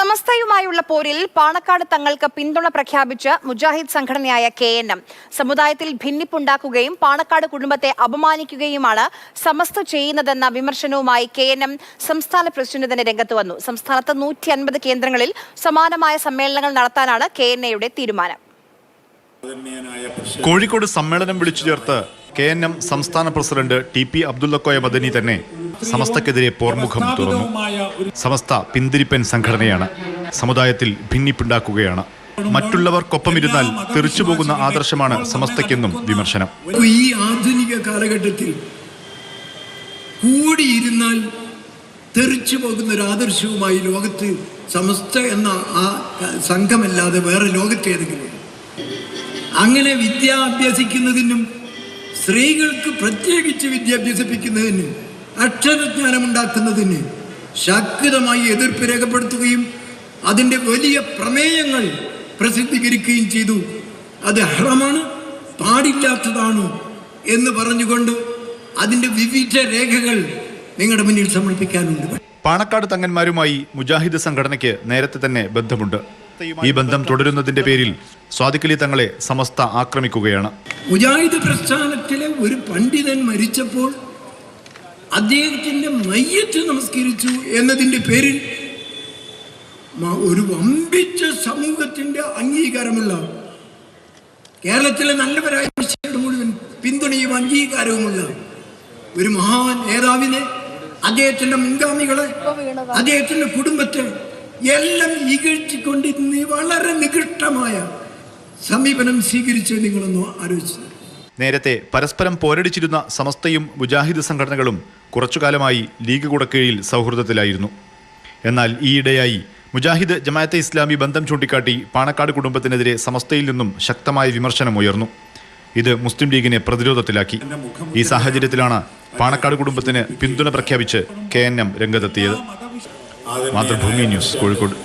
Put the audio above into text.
സമസ്തയുമായുള്ള പോരിൽ പാണക്കാട് തങ്ങൾക്ക് പിന്തുണ പ്രഖ്യാപിച്ച് മുജാഹിദ് സംഘടനയായ കെ എൻ എം സമുദായത്തിൽ ഭിന്നിപ്പുണ്ടാക്കുകയും പാണക്കാട് കുടുംബത്തെ അപമാനിക്കുകയുമാണ് സമസ്ത ചെയ്യുന്നതെന്ന വിമർശനവുമായി കെ എൻ എം സംസ്ഥാന പ്രസിഡന്റ് തന്നെ രംഗത്ത് വന്നു. സംസ്ഥാനത്ത് നൂറ്റി അൻപത് കേന്ദ്രങ്ങളിൽ സമാനമായ സമ്മേളനങ്ങൾ നടത്താനാണ് കെ എൻ എയുടെ തീരുമാനം. കോഴിക്കോട് സമ്മേളനം വിളിച്ചു ചേർത്ത് കെ എൻ എം സംസ്ഥാന president T P Abdullakoya Madani തന്നെ സമസ്തക്കെതിരെ പോർമുഖം തുറന്നു. സമസ്ത പിന്തിരിപ്പൻ സംഘടനയാണ്. സമുദായത്തിൽ ഭിന്നിപ്പുണ്ടാക്കുകയാണ്. മറ്റുള്ളവർക്കൊപ്പമിരുന്നാൽ തെറിച്ചുപോകുന്ന ആദർശമാണ് സമസ്തയ്ക്കെന്നും വിമർശനം. ഈ ആധുനിക കാലഘട്ടത്തിൽ കൂടിയിരുന്നാൽ തെറിച്ചു പോകുന്ന ഒരു ആദർശവുമായി ലോകത്ത് സമസ്ത എന്ന ആ സംഘമല്ലാതെ വേറെ ലോകത്ത് ഏതെങ്കിലും അങ്ങനെ വിദ്യ അഭ്യസിക്കുന്നതിനും സ്ത്രീകൾക്ക് പ്രത്യേകിച്ച് വിദ്യ അഭ്യസിപ്പിക്കുന്നതിനും അക്ഷരജ്ഞാനം ഉണ്ടാക്കുന്നതിന് ശക്തമായി എതിർപ്പ് രേഖപ്പെടുത്തുകയും അതിന്റെ വലിയ പ്രമേയങ്ങൾ പ്രസിദ്ധീകരിക്കുകയും ചെയ്തു. അത് ഹറമാണ് പാടില്ലാത്തതാണ് എന്ന് പറഞ്ഞുകൊണ്ട് അതിന്റെ വിവിധ രേഖകൾ നിങ്ങളുടെ മുന്നിൽ സമർപ്പിക്കാനുണ്ട്. പാണക്കാട് തങ്ങന്മാരുമായി മുജാഹിദ് സംഘടനയ്ക്ക് നേരത്തെ തന്നെ ബന്ധമുണ്ട്. ഈ ബന്ധം തുടരുന്നതിന്റെ പേരിൽ സ്വാദിക്കലി തങ്ങളെ സമസ്ത ആക്രമിക്കുകയാണ്. മുജാഹിദ് പ്രസ്ഥാനത്തിലെ ഒരു പണ്ഡിതൻ മരിച്ചപ്പോൾ അദ്ദേഹത്തിന്റെ മയ്യത്ത് നമസ്കരിച്ചു എന്നതിന്റെ പേരിൽ ഒരു വമ്പിച്ച സമൂഹത്തിന്റെ അംഗീകാരമുള്ള കേരളത്തിലെ നല്ലവരായ മുഴുവൻ പിന്തുണയും അംഗീകാരവുമുള്ള ഒരു മഹാൻ നേതാവിനെ അദ്ദേഹത്തിന്റെ മുൻഗാമികളെ അദ്ദേഹത്തിന്റെ കുടുംബത്തെ എല്ലാം ഇകഴ്ത്തിക്കൊണ്ട് വളരെ നികൃഷ്ടമായ സമീപനം സ്വീകരിച്ച് നിങ്ങളൊന്ന് ആലോചിച്ചു നേരത്തെ പരസ്പരം പോരടിച്ചിരുന്ന സമസ്തയും മുജാഹിദ് സംഘടനകളും കുറച്ചുകാലമായി ലീഗ് കുടക്കീഴിൽ സൗഹൃദത്തിലായിരുന്നു. എന്നാൽ ഈയിടെയായി മുജാഹിദ് ജമാഅത്തെ ഇസ്ലാമി ബന്ധം ചൂണ്ടിക്കാട്ടി പാണക്കാട് കുടുംബത്തിനെതിരെ സമസ്തയിൽ നിന്നും ശക്തമായ വിമർശനം ഉയർന്നു. ഇത് മുസ്ലിം ലീഗിനെ പ്രതിരോധത്തിലാക്കി. ഈ സാഹചര്യത്തിലാണ് പാണക്കാട് കുടുംബത്തിന് പിന്തുണ പ്രഖ്യാപിച്ച് കെ എൻ എം രംഗത്തെത്തിയത്. മാതൃഭൂമി ന്യൂസ് കോഴിക്കോട്.